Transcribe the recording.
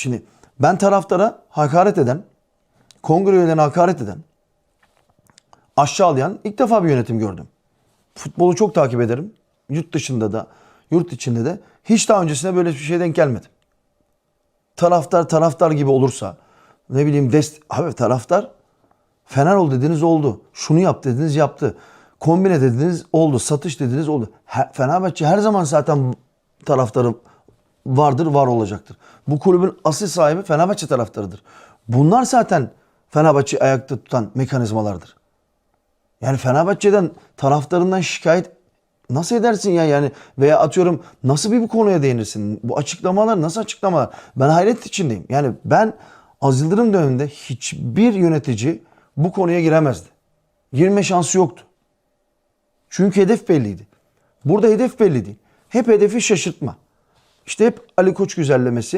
Şimdi ben taraftara hakaret eden, kongre üyelerine hakaret eden, aşağılayan ilk defa bir yönetim gördüm. Futbolu çok takip ederim. Yurt dışında da, yurt içinde de. Hiç daha öncesinde böyle bir şey denk gelmedim. Taraftar taraftar gibi olursa, ne bileyim dest abi taraftar Fener ol dediniz oldu. Şunu yap dediniz yaptı. Kombine dediniz oldu. Satış dediniz oldu. Her- Fenerbahçe her zaman zaten taraftarı vardır, var olacaktır. Bu kulübün asıl sahibi Fenerbahçe taraftarıdır. Bunlar zaten Fenerbahçe'yi ayakta tutan mekanizmalardır. Yani Fenerbahçe'den taraftarından şikayet nasıl edersin ya yani veya atıyorum nasıl bir bu konuya değinirsin? Bu açıklamalar nasıl açıklamalar? Ben hayret içindeyim. Yani ben Az Yıldırım döneminde hiçbir yönetici bu konuya giremezdi. Girme şansı yoktu. Çünkü hedef belliydi. Burada hedef belli değil. Hep hedefi şaşırtma. İşte hep Ali Koç güzellemesi,